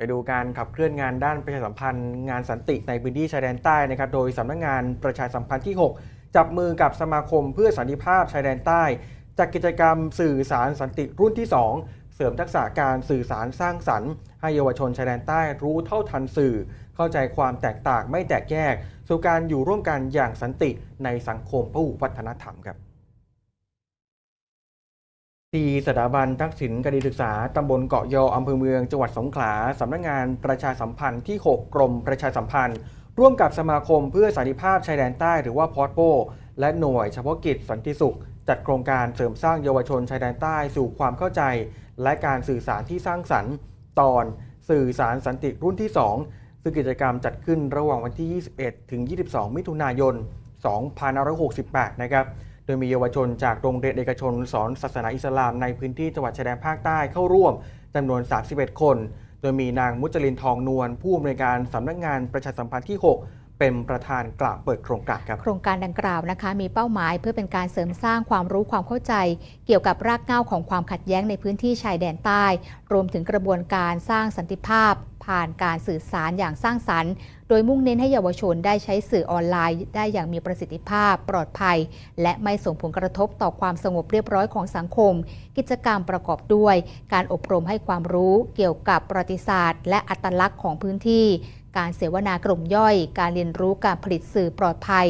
ไปดูการขับเคลื่อนงานด้านประชาสัมพันธ์งานสันติในพื้นที่ชายแดนใต้นะครับโดยสำนักงานประชาสัมพันธ์ที่ 6 จับมือกับสมาคมเพื่อสันติภาพชายแดนใต้จัดกกิจกรรมสื่อสารสันติรุ่นที่ 2 เสริมทักษะการสื่อสารสร้างสรรค์ให้เยาวชนชายแดนใต้รู้เท่าทันสื่อ เข้าใจความแตกต่างไม่แตกแยก สู่การอยู่ร่วมกันอย่างสันติในสังคมพหุวัฒนธรรมครับ ที่สถาบันทักษิณการศึกษา ตำบลเกาะยออำเภอเมือง จังหวัดสงขลา สำนักงานประชาสัมพันธ์ที่ 6 กรมประชาสัมพันธ์ ร่วมกับสมาคมเพื่อสันติภาพชายแดนใต้หรือว่าพอดโป และหน่วยเฉพาะกิจสันติสุข จัดโครงการเสริมสร้างเยาวชนชายแดนใต้สู่ความเข้าใจ และการสื่อสารที่สร้างสรรค์ ตอนสื่อสารสันติรุ่นที่ 2 ซึ่งกิจกรรมจัดขึ้นระหว่างวันที่ 21 ถึง 22 มิถุนายน 2568 นะครับ ดยมีเยาวชนจากโรงเรียนเอกชนสอนศาสนาอิสลามในพื้นที่จังหวัดชายแดนภาคใต้เข้าร่วมจำนวน 31 คน โดยมีนางมุจลินทองนวลผู้อำนวยการสำนักงานประชาสัมพันธ์ที่ 6เป็นประธานกล่าวเปิดโครงการครับ โครงการดังกล่าวนะคะมีเป้าหมายเพื่อเป็นการเสริมสร้างความรู้ความเข้าใจ เกี่ยวกับรากเหง้าของความขัดแย้งในพื้นที่ชายแดนใต้ รวมถึงกระบวนการสร้างสันติภาพ ผ่านการสื่อสารอย่างสร้างสรรค์ โดยมุ่งเน้นให้เยาวชนได้ใช้สื่อออนไลน์ ได้อย่างมีประสิทธิภาพ ปลอดภัย และไม่ส่งผลกระทบต่อความสงบเรียบร้อยของสังคม กิจกรรมประกอบด้วย การอบรมให้ความรู้เกี่ยวกับประวัติศาสตร์ และอัตลักษณ์ของพื้นที่การเสวนากลุ่มย่อย การเรียนรู้การผลิตสื่อปลอดภัย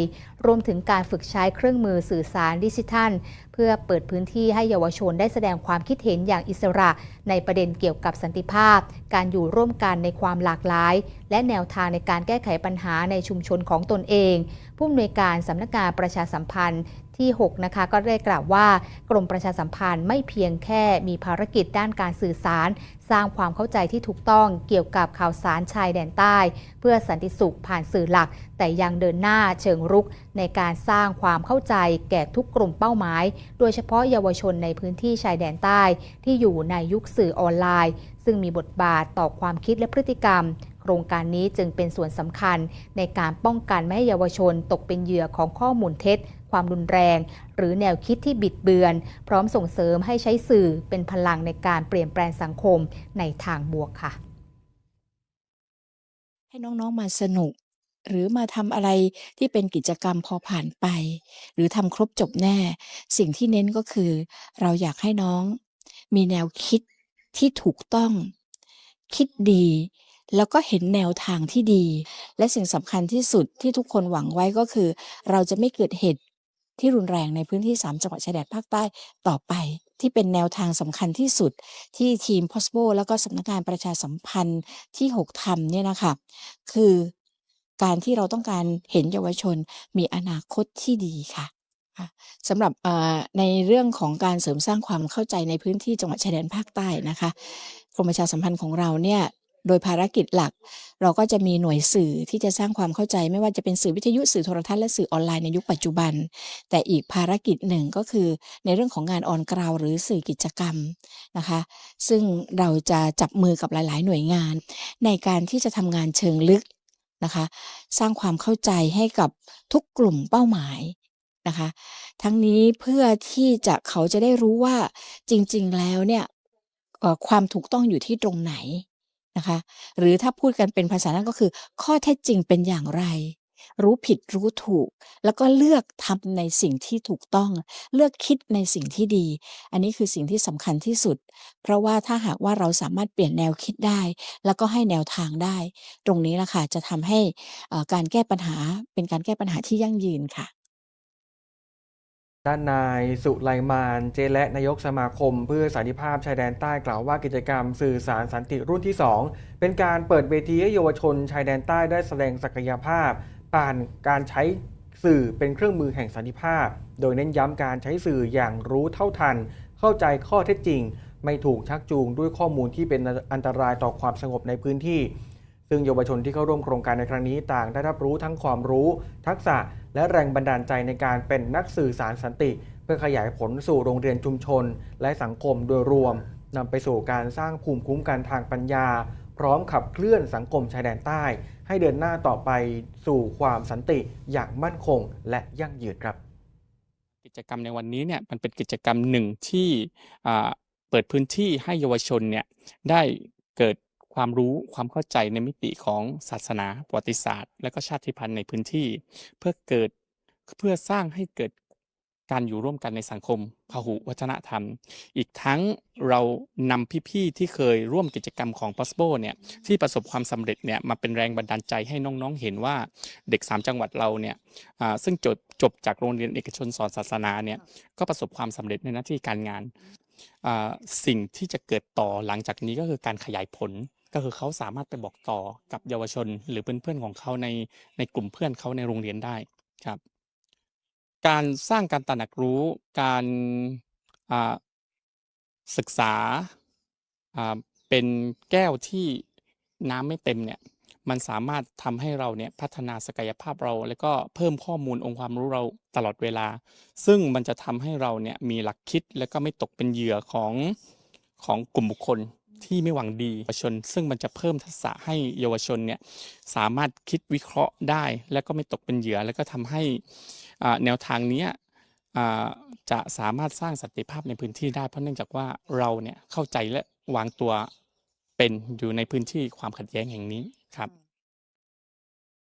รวมถึงการฝึกใช้เครื่องมือสื่อสารดิจิทัล เพื่อเปิดพื้นที่ให้เยาวชนได้แสดงความคิดเห็นอย่างอิสระ ในประเด็นเกี่ยวกับสันติภาพ การอยู่ร่วมกันในความหลากหลาย และแนวทางในการแก้ไขปัญหาในชุมชนของตนเอง ผู้อำนวยการสำนักงานประชาสัมพันธ์ ที่ 6 นะคะ ก็ได้กล่าวว่ากรมประชาสัมพันธ์ไม่เพียงแค่มีภารกิจด้านการสื่อสาร สร้างความเข้าใจที่ถูกต้องเกี่ยวกับข่าวสารชายแดนใต้ เพื่อสันติสุขผ่านสื่อหลัก แต่ยังเดินหน้าเชิงรุกในการสร้างความเข้าใจแก่ทุกกลุ่มเป้าหมาย โดยเฉพาะเยาวชนในพื้นที่ชายแดนใต้ ที่อยู่ในยุคสื่อออนไลน์ ซึ่งมีบทบาทต่อความคิดและพฤติกรรมโครงการนี้จึงเป็นส่วนสำคัญในการป้องกันไม่ให้เยาวชนตกเป็นเหยื่อของข้อมูลเท็จ ความรุนแรง หรือแนวคิดที่บิดเบือน พร้อมส่งเสริมให้ใช้สื่อเป็นพลังในการเปลี่ยนแปลงสังคมในทางบวกค่ะ ให้น้องๆมาสนุก หรือมาทำอะไรที่เป็นกิจกรรมพอผ่านไป หรือทำครบจบแน่ สิ่งที่เน้นก็คือ เราอยากให้น้อง มีแนวคิดที่ถูกต้อง คิดดีแล้วก็เห็นแนวทางที่ดี และสิ่งสำคัญที่สุดที่ทุกคนหวังไว้ก็คือ เราจะไม่เกิดเหตุ ที่รุนแรงในพื้นที่ 3 จังหวัดชายแดนภาคใต้ต่อไป ที่เป็นแนวทางสำคัญที่สุดที่ทีม Possible แล้วก็สำนักงานประชาสัมพันธ์ที่ 6ทำเนี่ยนะคะ คือการที่เราต้องการเห็นเยาวชนมีอนาคตที่ดีค่ะสำหรับในเรื่องของการเสริมสร้างความเข้าใจในพื้นที่จังหวัดชายแดนภาคใต้นะคะกรมประชาสัมพันธ์ของเราเนี่ย โดยภารกิจหลัก เราก็จะมีหน่วยสื่อที่จะสร้างความเข้าใจ ไม่ว่าจะเป็นสื่อวิทยุสื่อโทรทัศน์และสื่อออนไลน์ในยุคปัจจุบัน แต่อีกภารกิจหนึ่งก็คือในเรื่องของงานออนกราวหรือสื่อกิจกรรมนะคะ ซึ่งเราจะจับมือกับหลาย ๆ หน่วยงาน ในการที่จะทำงานเชิงลึกนะคะ สร้างความเข้าใจให้กับทุกกลุ่มเป้าหมายนะคะ ทั้งนี้เพื่อที่จะเขาจะได้รู้ว่าจริง ๆ แล้วเนี่ยความถูกต้องอยู่ที่ตรงไหน นะคะ หรือถ้าพูดกันเป็นภาษานั้นก็คือ ข้อเท็จจริงเป็นอย่างไร รู้ผิดรู้ถูก แล้วก็เลือกทำในสิ่งที่ถูกต้อง เลือกคิดในสิ่งที่ดี อันนี้คือสิ่งที่สำคัญที่สุด เพราะว่าถ้าหากว่าเราสามารถเปลี่ยนแนวคิดได้ แล้วก็ให้แนวทางได้ ตรงนี้ล่ะค่ะจะทำให้การแก้ปัญหาเป็นการแก้ปัญหาที่ยั่งยืนค่ะ ด้านนายสุไลมาน เจและนายกสมาคม เพื่อสันติภาพชายแดนใต้กล่าวว่ากิจกรรมสื่อสารสันติรุ่นที่ 2 เป็นการเปิดเวทีให้เยาวชนชายแดนใต้ได้แสดงศักยภาพผ่านการใช้สื่อเป็นเครื่องมือแห่งสันติภาพ โดยเน้นย้ำการใช้สื่ออย่างรู้เท่าทัน เข้าใจข้อเท็จจริง ไม่ถูกชักจูงด้วยข้อมูลที่เป็นอันตรายต่อความสงบในพื้นที่ ซึ่งเยาวชนที่เข้าร่วมโครงการในครั้งนี้ต่างได้รับรู้ทั้งความรู้ ทักษะ และแรงบันดาลใจในการเป็นนักสื่อสารสันติ เพื่อขยายผลสู่โรงเรียนชุมชน และสังคมโดยรวมนำไปสู่การสร้างภูมิคุ้มกันทางปัญญา พร้อมขับเคลื่อนสังคมชายแดนใต้ ให้เดินหน้าต่อไปสู่ความสันติอย่างมั่นคงและยั่งยืนครับ กิจกรรมในวันนี้เนี่ยมันเป็นกิจกรรมหนึ่งที่เปิดพื้นที่ให้เยาวชนเนี่ยได้เกิด ความรู้ความเข้าใจในมิติของศาสนาประวัติศาสตร์ และก็ชาติพันธุ์ในพื้นที่ เพื่อเกิดเพื่อสร้างให้เกิดการอยู่ร่วมกันในสังคมพหุวัฒนธรรม อีกทั้งเรานำพี่ๆที่เคยร่วมกิจกรรมของ p o s b l e เนี่ยที่ประสบความสำเร็จเนี่ยมาเป็นแรงบันดาลใจให้น้องๆ เห็นว่าเด็ก 3 จังหวัดเราเนี่ยอ่าซึ่งจบจบจากโรงเรียนเอกชนสอนศาสนาเนี่ยก็ประสบความสำเร็จในหน้าที่การงานอ่าสิ่งที่จะเกิดต่อหลังจากนี้ก็คือการขยายผล ก็คือเขาสามารถไปบอกต่อกับเยาวชน หรือเพื่อนๆของเขาในในกลุ่มเพื่อนเขาในโรงเรียนได้ครับ การสร้างการตระหนักรู้การศึกษาอ่าเป็นแก้วที่น้ำไม่เต็มเนี่ยมันสามารถทำให้เราเนี่ยพัฒนาศักยภาพเรา แล้วก็เพิ่มข้อมูลองค์ความรู้เราตลอดเวลา ซึ่งมันจะทำให้เราเนี่ยมีหลักคิดแล้วก็ไม่ตกเป็นเหยื่อของของกลุ่มบุคคล ที่ไม่หวังดีเยาวชน ซึ่งมันจะเพิ่มทักษะให้เยาวชนเนี่ยสามารถคิดวิเคราะห์ได้ แล้วก็ไม่ตกเป็นเหยื่อ แล้วก็ทำให้แนวทางนี้จะสามารถสร้างสันติภาพในพื้นที่ได้ เพราะเนื่องจากว่าเราเนี่ยเข้าใจและวางตัวเป็นอยู่ในพื้นที่ความขัดแย้งแห่งนี้ครับ